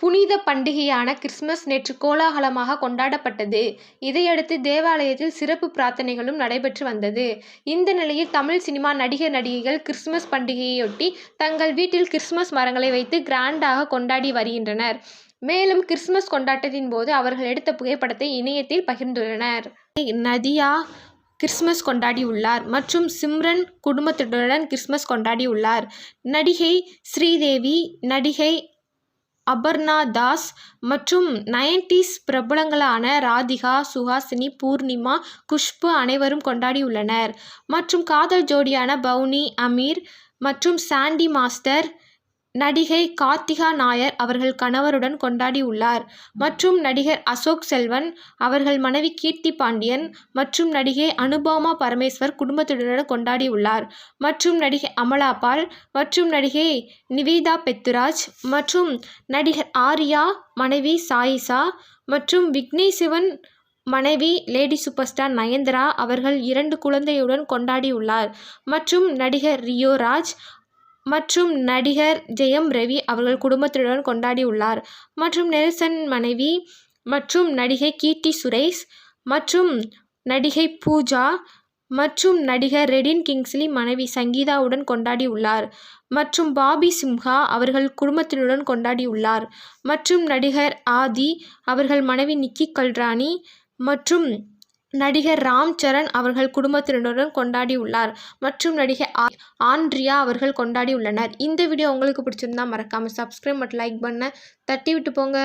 புனித பண்டிகையான கிறிஸ்துமஸ் நேற்று கோலாகலமாக கொண்டாடப்பட்டது. இதையடுத்து தேவாலயத்தில் சிறப்பு பிரார்த்தனைகளும் நடைபெற்று வந்தது. இந்த நிலையில் தமிழ் சினிமா நடிகர் நடிகைகள் கிறிஸ்துமஸ் பண்டிகையையொட்டி தங்கள் வீட்டில் கிறிஸ்துமஸ் மரங்களை வைத்து கிராண்டாக கொண்டாடி வருகின்றனர். மேலும் கிறிஸ்துமஸ் கொண்டாட்டத்தின் போது அவர்கள் எடுத்த புகைப்படத்தை இணையத்தில் பகிர்ந்துள்ளனர். நதியா கிறிஸ்துமஸ் கொண்டாடியுள்ளார் மற்றும் சிம்ரன் குடும்பத்துடன் கிறிஸ்துமஸ் கொண்டாடியுள்ளார். நடிகை ஸ்ரீதேவி நடிகை அபர்ணா தாஸ் மற்றும் நைன்டிஸ் பிரபலங்களான ராதிகா சுஹாசினி பூர்ணிமா குஷ்பு அனைவரும் கொண்டாடியுள்ளனர். மற்றும் காதல் ஜோடியான பவுனி அமீர் மற்றும் சாண்டி மாஸ்டர் நடிகை கார்த்திகா நாயர் அவர்கள் கணவருடன் கொண்டாடியுள்ளார். மற்றும் நடிகர் அசோக் செல்வன் அவர்கள் மனைவி கீர்த்தி பாண்டியன் மற்றும் நடிகை அனுபமா பரமேஸ்வர் குடும்பத்துடன் கொண்டாடியுள்ளார். மற்றும் நடிகை அமலா பால் மற்றும் நடிகை நிவேதா பெத்துராஜ் மற்றும் நடிகர் ஆர்யா மனைவி சாயிசா மற்றும் விக்னேஷ் சிவன் மனைவி லேடி சூப்பர் ஸ்டார் நயன்தரா அவர்கள் இரண்டு குழந்தையுடன் கொண்டாடியுள்ளார். மற்றும் நடிகர் ரியோ ராஜ் மற்றும் நடிகர் ஜெயம் ரவி அவர்கள் குடும்பத்தினருடன் கொண்டாடியுள்ளார். மற்றும் நெல்சன் மனைவி மற்றும் நடிகை கீர்த்தி சுரேஷ் மற்றும் நடிகை பூஜா மற்றும் நடிகர் ரெடின் கிங்ஸ்லி மனைவி சங்கீதாவுடன் கொண்டாடியுள்ளார். மற்றும் பாபி சிம்ஹா அவர்கள் குடும்பத்தினருடன் கொண்டாடியுள்ளார். மற்றும் நடிகர் ஆதி அவர்கள் மனைவி நிக்கி கல்ராணி மற்றும் நடிகர் ராம் சரண் அவர்கள் குடும்பத்தினருடன் கொண்டாடியுள்ளார். மற்றும் நடிகை ஆண்ட்ரியா அவர்கள் கொண்டாடியுள்ளனர். இந்த வீடியோ உங்களுக்கு பிடிச்சிருந்தா மறக்காமல் சப்ஸ்கிரைப் மற்றும் லைக் பண்ண தட்டி விட்டு போங்க.